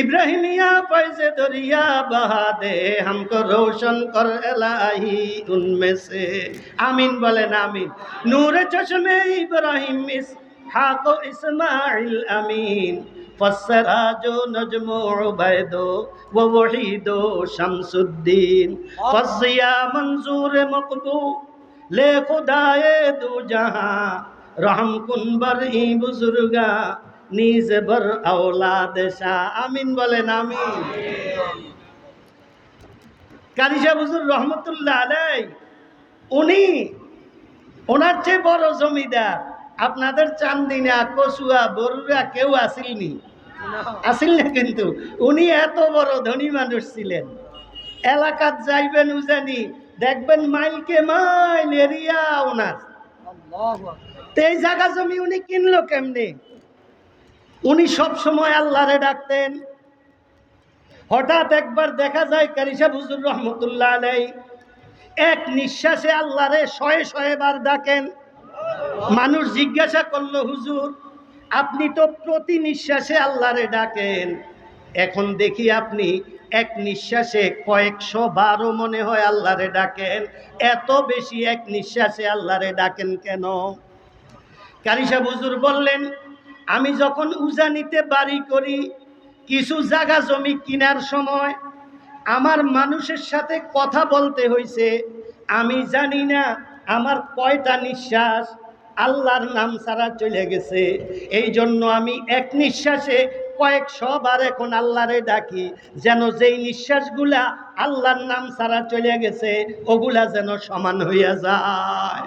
ইব্রাহিমিয়া पैसे दरिया बहा दे हमको रोशन कर इलाही उनमें से আমিন বলেন আমিন। নূরে চশমে ইব্রাহিম ইস হাকো ইসমাইল আমিন। ফসরাজো নজমু উবাইদো ও ওহিদো শামসুদ্দিন। ফসিয়া মঞ্জুর মকবু লে খুদায়ে দু জাহাঁ। রহম কুন ই বুজুর্গা। নিজ বর আওলাদ শাহ। আমিন বলেন আমিন। কারিশা হুজুর রহমতুল্লাহ আলাই উনি ওনার চেয়ে বড় জমিদার। আপনাদের চান্দিনা কচুয়া বরুরা কেউ আসিলনি আসিল না কিন্তু। উনি এত বড় ধনী মানুষ ছিলেন। এলাকাত যাইবেন উজানি দেখবেন মাইলকে মাইল এরিয়া ওনার। তো এই জায়গা জমি উনি কিনলো কেমনে? উনি সব সময় আল্লাহরে ডাকতেন। হঠাৎ একবার দেখা যায় কারিসা হুজুর রহমতুল্লাহ আলাই, এক নিঃশ্বাসে আল্লাহরে শয়ে শয়ে বার ডাকেন। মানুষ জিজ্ঞাসা করল, হুজুর, আপনি তো প্রতি নিঃশ্বাসে আল্লাহরে ডাকেন। এখন দেখি আপনি এক নিঃশ্বাসে কয়েকশো বারো মনে হয় আল্লাহরে ডাকেন। এত বেশি এক নিঃশ্বাসে আল্লাহরে ডাকেন কেন? কারিসা হুজুর বললেন আমি যখন উজানিতে বাড়ি করি, কিছু জায়গা জমি কেনার সময় আমার মানুষের সাথে কথা বলতে হয়েছে আমি জানি না আমার কয়টা নিঃশ্বাস আল্লাহর নাম ছাড়া চলে গেছে। এই জন্য আমি এক নিঃশ্বাসে কয়েকশো বার এখন আল্লাহরে ডাকি, যেন যেই নিঃশ্বাসগুলা আল্লাহর নাম ছাড়া চলে গেছে, ওগুলা যেন সমান হইয়া যায়।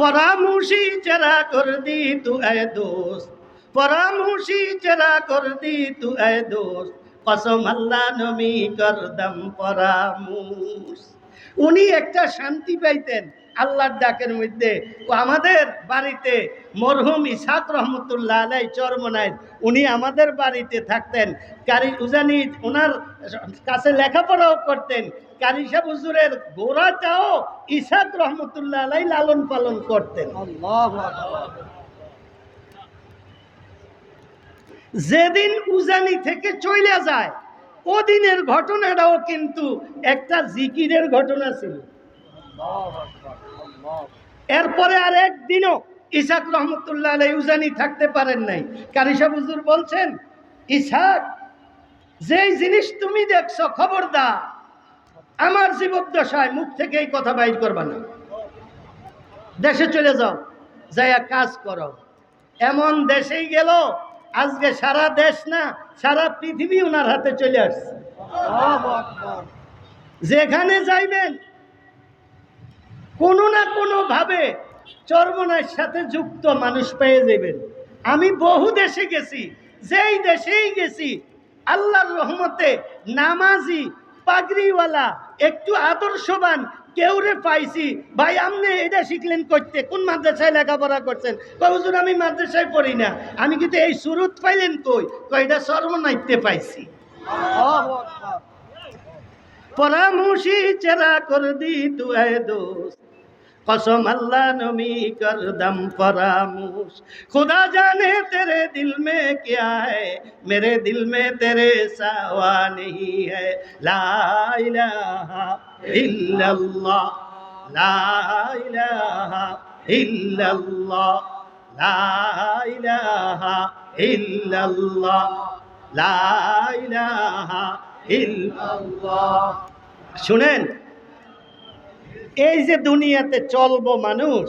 পরামর্শি চেরা কর দি তু এ দোস্ত পরামর্শি চেরা কর দি তু এ দোস্ত কসম আল্লাহ নমি করদম পরামুস উনি একটা শান্তি পাইতেন আল্লাহর ডাকের মধ্যে। আমাদের বাড়িতে মরহুম ইসাক রহমতুল্লাহ আলাই চরমনায় উনি আমাদের বাড়িতে থাকতেন। কারি উজানি ওনার কাছে লেখাপড়াও করতেন। কারি সাহেব হুজুরের গোড়াটাও ইসাক রহমতুল্লাহ আলাই লালন পালন করতেন। যেদিন উজানি থেকে চলে যায়, ওদিনের ঘটনাটাও কিন্তু একটা জিকিরের ঘটনা ছিল। এরপরে আর একদিনও ইসাক রহমতুল্লাহ আলাই উজানি থাকতে পারেন নাই। কারিসা বুজুর বলছেন, ইসাক, যেই জিনিস তুমি দেখছ, খবরদার, আমার জীবদ্দশায় মুখ থেকে এই কথা বাইর করবা না। দেশে চলে যাও, যাইয়া কাজ করো। এমন দেশেই গেল আজকে সারা দেশ না, সারা পৃথিবী ওনার হাতে চলে আসছে। যেখানে যাইবেন, কোনো না কোনো ভাবে চর্মনার সাথে যুক্ত মানুষ পেয়ে যাবেন। আমি বহু দেশে গেছি, যেই দেশেই গেছি, আল্লাহর রহমতে নামাজি, পাগড়িওয়ালা, একটু আদর্শবান কেউ রে পাইছি। ভাই আপনি এটা শিখলেন করতে। কোন মাদ্রাসায় লেখাপড়া করছেন? হুজুর আমি মাদ্রাসায় পড়ি না। আমি কিন্তু এই সুরত পাইলেন কই? কয়টা এটা সর্বনাইতে পাইছি। পরামর্শি চেরা কর দি তু এ দোস্ত। কসম আল্লাহ নমি কর দম খুদা জানে তেরে দিল মে ক্যা হ্যায় দিল মে তেরে সাওয়া নেহি শুনেন এই যে দুনিয়াতে চলবো মানুষ,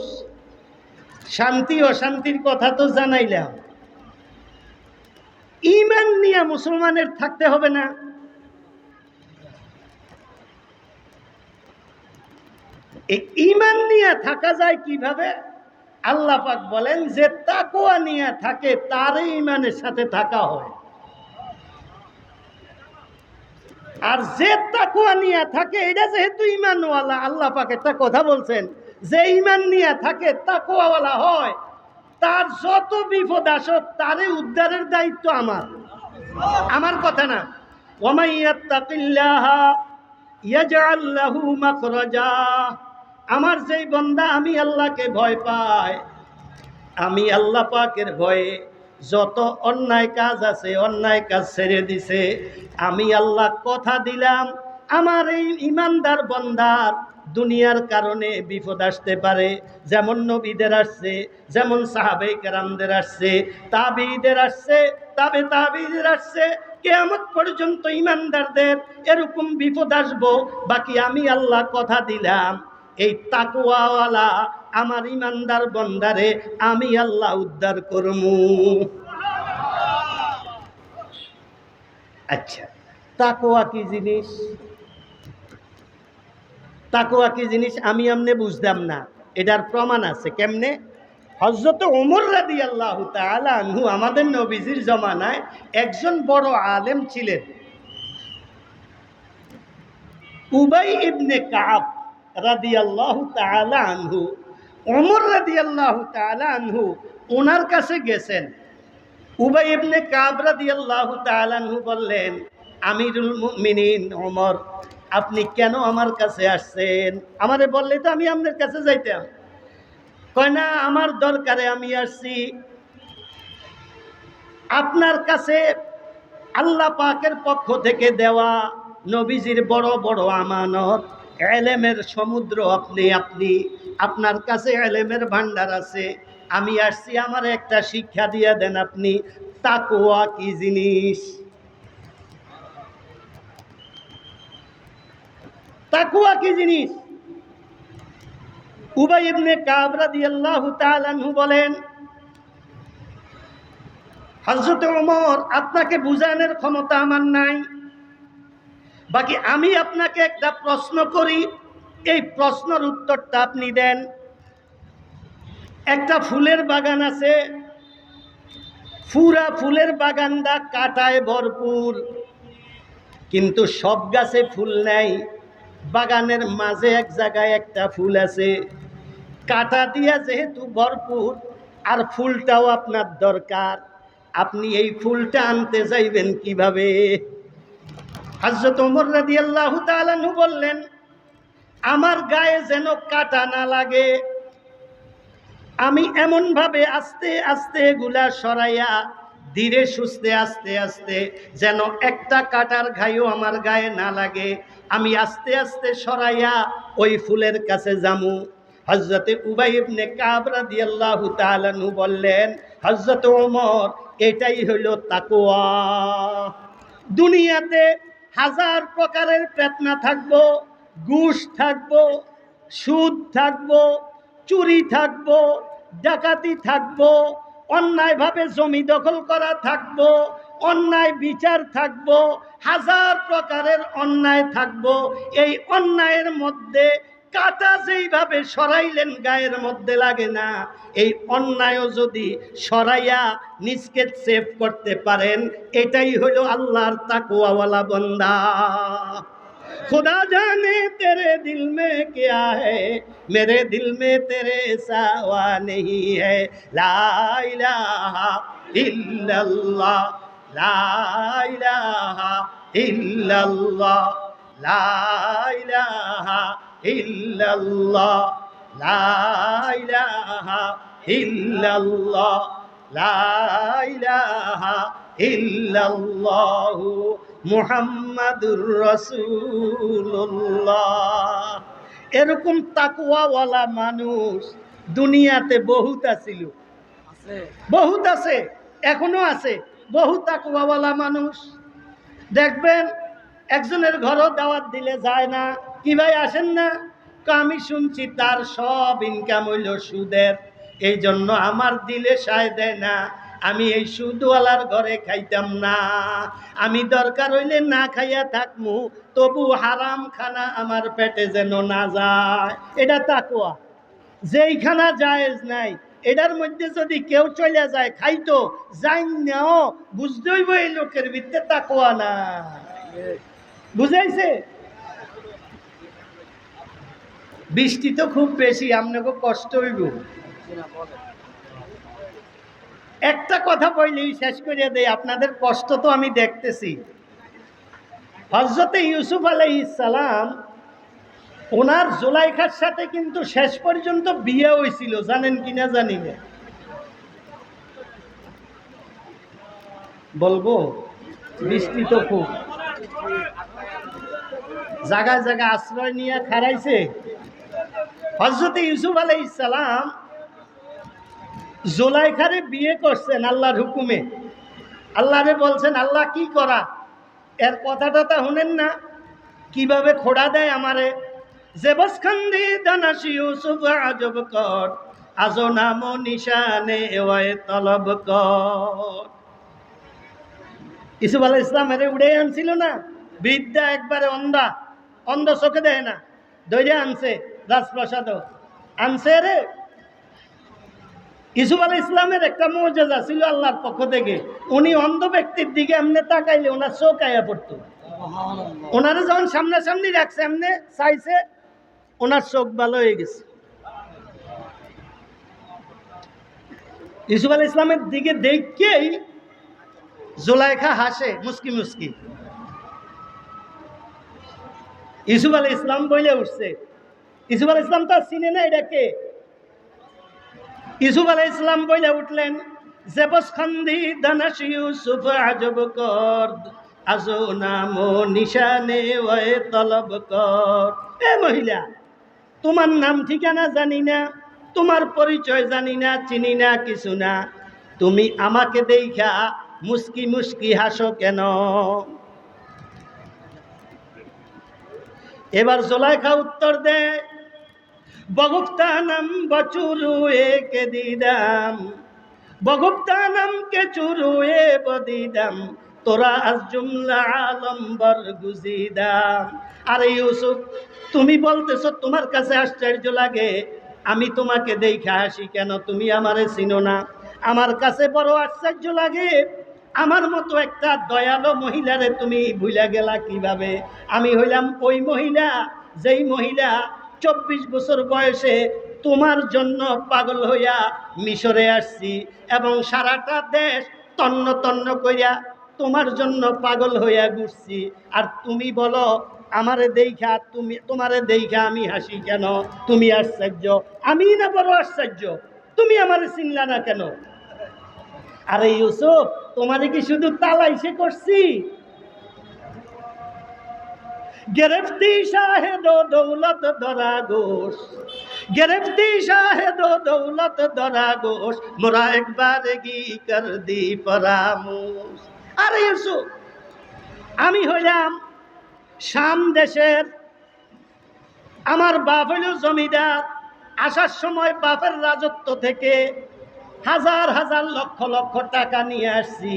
শান্তি অশান্তির কথা তো জানাইলাম। ইমান নিয়ে মুসলমানের থাকতে হবে না। ইমান নিয়ে থাকা যায় কীভাবে? আল্লাহ পাক বলেন, যে তাকুয়া নিয়ে থাকে, তারই ইমানের সাথে থাকা হয়। আর যে তাকুয়া নিয়ে থাকে, এটা যেহেতু ইমানওয়ালা আল্লাহ পাক একটা কথা বলছেন, যে ইমান নিয়ে থাকে তাকুয়াওয়ালা হয়। তার যত বিপদ আসক তারে উদ্ধারের দায়িত্ব আমার। আমার কথা না। আমার যেই বন্দা, আমি আল্লাহকে ভয় পাই। আমি আল্লাহ পাকের ভয়ে যত অন্যায় কাজ আছে, অন্যায় কাজ ছেড়ে দিছে। আমি আল্লাহ কথা দিলাম, আমার এই ইমানদার বন্দার দুনিয়ার কারণে বিপদ আসতে পারে। যেমন নবীদের আসছে, যেমন সাহাবে কেরামদের আসছে, তাবিদের আসছে, তাবে তাবিদের আসছে। কেয়ামত পর্যন্ত ইমানদারদের এরকম বিপদ আসব, বাকি আমি আল্লাহ কথা দিলাম। এই তাকুয়াওয়ালা আমার ইমানদার বন্দারে আমি আল্লাহ উদ্ধার করমু। আচ্ছা তাকোয়া কি জিনিস? তাকোয়া কি জিনিস আমি আমনে বুঝতাম না। এটার প্রমাণ আছে কেমনে? হজরত ওমর রাদি আল্লাহ আনহু আমাদের নবীজির জমানায় একজন বড় আলেম ছিলেন। উবাই ইবনে কাব রাদি আল্লাহ আনহু, ওমর রাদি আল্লাহ আনহু ওনার কাছে গেছেন। উবাই ইবনে কাব রাদি আল্লাহ আনহু বললেন, আমিরুল মুমিনিন, ওমর, আপনি কেন আমার কাছে আসছেন? আমারে বললে তো আমি আপনার কাছে যাইতাম। কয়, না, আমার দরকারে আমি আসছি। আপনার কাছে আল্লাহ পাকের পক্ষ থেকে দেওয়া নবীজির বড় বড় আমানত এলেমের সমুদ্র আপনি আপনি, আপনার কাছে এলেমের ভান্ডার আছে। আমি আসছি, আমার একটা শিক্ষা দিয়ে দেন আপনি তাকোয়া কি জিনিস? তাকুয়া কি জিনিস? উবাই ইবনে কাবরা দিয়াল্লাহু তাআলাহু বলেন, হযরত ওমর, আপনাকে বুঝানোর ক্ষমতা আমার নাই। বাকি আমি আপনাকে একটা প্রশ্ন করি। এই প্রশ্নের উত্তরটা আপনি দেন। একটা ফুলের বাগান আছে। পুরা ফুলের বাগানটা কাটায় ভরপুর। কিন্তু সব গাছে ফুল নেই। বাগানের মাঝে এক জায়গায় একটা ফুল আছে। কাটা দিয়া যেহেতু ভরপুর, আর ফুলটাও আপনার দরকার। আপনি এই ফুলটা আনতে চাইবেন কীভাবে? হাজরত ওমর রাদি আল্লাহ তালানু বললেন, আমার গায়ে যেন কাটা না লাগে, আমি এমনভাবে আস্তে আস্তে এগুলা সরাইয়া ধীরে সুস্থে আস্তে আস্তে যেন একটা কাটার ঘাইও আমার গায়ে না লাগে, আমি আস্তে আস্তে সরাইয়া ওই ফুলের কাছে যামু। হজরতে উবাইবনে কাবরা দিয়াল্লাহু তালানু বললেন হজরত ওমর, এটাই হইল তাকোয়া দুনিয়াতে হাজার প্রকারের প্রেতনা থাকব, ঘুষ থাকব, সুদ থাকব, চুরি থাকব, ডাকাতি থাকব, অন্যায়ভাবে জমি দখল করা থাকব, অন্যায় বিচার থাকব, হাজার প্রকারের অন্যায় থাকব। এই অন্যায়ের মধ্যে কাটা যেইভাবে সরাইলেন গায়ের মধ্যে লাগে না এই অন্যায়ও যদি সরাইয়া নিজকে সেভ করতে পারেন এটাই হলো আল্লাহর তাকুয়াওয়ালা বন্দা खुदा जाने तेरे दिल में क्या है मेरे दिल में तेरे सावा नहीं है ला इलाहा इल्लल्लाह ला इलाहा इल्लल्लाह ला इलाहा মুহাম্মাদুর এরকম তাকুয়াওয়ালা মানুষ দুনিয়াতে বহুত আছিল। বহুত আছে এখনও আছে। বহু তাকুয়াওয়ালা মানুষ। দেখবেন একজনের ঘরও দাওয়াত দিলে যায় না। কি ভাই আসেন না? আমি শুনছি তার সব ইনকাম হইল সুদের। এই জন্য আমার দিলে সায় দেয় না। আমি এই সুদওয়ালার ঘরে খাইতাম না। আমি দরকার হইলে না খাইয়া থাকমু, তবু হারাম খানা আমার পেটে যেন না যায়। এটা তাকুয়া যেই খানা জায়েজ নাই, এটার মধ্যে যদি কেউ চলে যায়, খাইতো যাই নাও বুঝতেই এই লোকের ভিত্তে তাকুয়া না বুঝাইছে? বৃষ্টি তো খুব বেশি, আপনাকে কষ্ট হইব। একটা কথা বললেই শেষ করিয়া দেয় আপনাদের কষ্ট তো আমি দেখতেছি। হজরতে ইউসুফ আলাইসালাম ওনার জোলাইখার সাথে কিন্তু শেষ পর্যন্ত বিয়ে হয়েছিল জানেন কিনা জানি না। বলব, বৃষ্টি তো খুব। জায়গায় জায়গায় আশ্রয় নিয়ে খারাইছে হজরত ইউসুফ আলাই ইসালাম জোলাইখারে বিয়ে করছেন আল্লাহর হুকুমে। আল্লাহরে বলছেন, আল্লাহ, কি করা? এর কথাটা তা শুনেন না? কীভাবে খোড়া দেয় আমারে? জেবসখান্দি দানাসি ইউসুফ, আজব কর। আজো নাম নিশানে ওয়ে তলব কর। ইসুফ আলাহ ইসলাম এরে উড়ে আনছিল না। বৃদ্ধা একবারে অন্ধা, অন্ধ চোখে দেয় না, দৈরে আনছে। রাজপ্রসাদ আনছে রে ইসুফ আলাহ ইসলামের একটা মর্যাদা ছিল আল্লাহর পক্ষ থেকে। উনি অন্ধ ব্যক্তির দিকে এমনি তাকাইলে ওনার চোখ আয়া পড়তো। ওনারা যখন সামনাসামনি রাখছে এমনি চাইছে ওনার চোখ ভালো হয়ে গেছে। ইসুফ আল ইসলামের দিকে দেখেই জোলাইখা হাসে মুস্কি মুস্কি। ইসুফ আল ইসলাম বইলে উঠছে ইসুফ আল ইসলাম তো চিনে না এটাকে ইসুফ আল ইসলাম বইলে উঠলেন জেবস খান্দি দানাস ইউসুফ, আজব কর, আজো নাম নিশানে, ওয়ে তলব কর। এ মহিলা, তোমার নাম ঠিকানা জানি না, তোমার পরিচয় জানি না, চিনি না কিছু না, তুমি আমাকে দেখা মুস্কি মুস্কি হাসো কেন? এবার জোলাইখা উত্তর দেয় বগুপ্তানম বচুরু একে দিদাম। বগুপ্তানম কে চুরু এ বদিদাম। তোরা আজ জুমলা আলম্বর গুজিদাম আরে ইউসুফ, তুমি বলতেছো তোমার কাছে আশ্চর্য লাগে। আমি তোমাকে দেখে হাসি কেন? তুমি আমারে চিনো না। আমার কাছে বড় আশ্চর্য লাগে। আমার মতো একটা দয়ালো মহিলারে তুমি ভুলে গেলা কীভাবে? আমি হইলাম ওই মহিলা, যেই মহিলা চব্বিশ বছর বয়সে তোমার জন্য পাগল হইয়া মিশরে আসছি এবং সারাটা দেশ তন্ন তন্ন কইয়া তোমার জন্য পাগল হইয়া ঘুরছি। আর তুমি বলো, আমারে দেখা তুমি, তোমারে দেখা আমি হাসি কেন? তুমি আশ্চর্য। আমি না বড় আশ্চর্য। তুমি আমারে চিনলা না কেন? আরে ইউসুফ, তোমারে কি শুধু তালাইসে করছি? গেরেফতি শাহেদ দৌলত ধরা গোস গেরেফতি শাহেদ দৌলত ধরা গোস মোরা একবার গি কর দি পরামোস আরে ইউসুফ আমি হইলাম শাম দেশের আমার বাপ হইল জমিদার। আসার সময় বাপের রাজত্ব থেকে হাজার হাজার লক্ষ লক্ষ টাকা নিয়ে আসছি।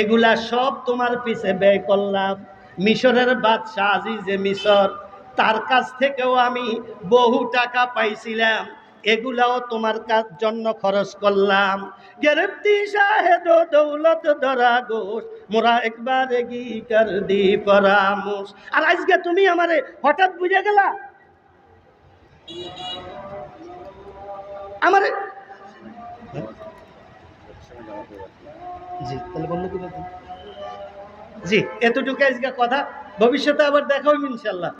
এগুলা সব তোমার পিছে ব্যয় করলাম। মিশরের বাদশাহ আজিজে মিশর, তার কাছ থেকেও আমি বহু টাকা পাইছিলাম। এগুলাও তোমার কাজ জন্য খরচ করলাম। গেরপ্তি শাহেদ দৌলত ধরা গোস মোরা একবার এগি কর দি পরামর্শ আর আজকে তুমি আমারে হঠাৎ বুঝে গেলা? আমারে জি, তাহলে করে দিন। জি এতটুকু আজকে কথা। ভবিষ্যতে আবার দেখা হবে ইনশাল্লাহ।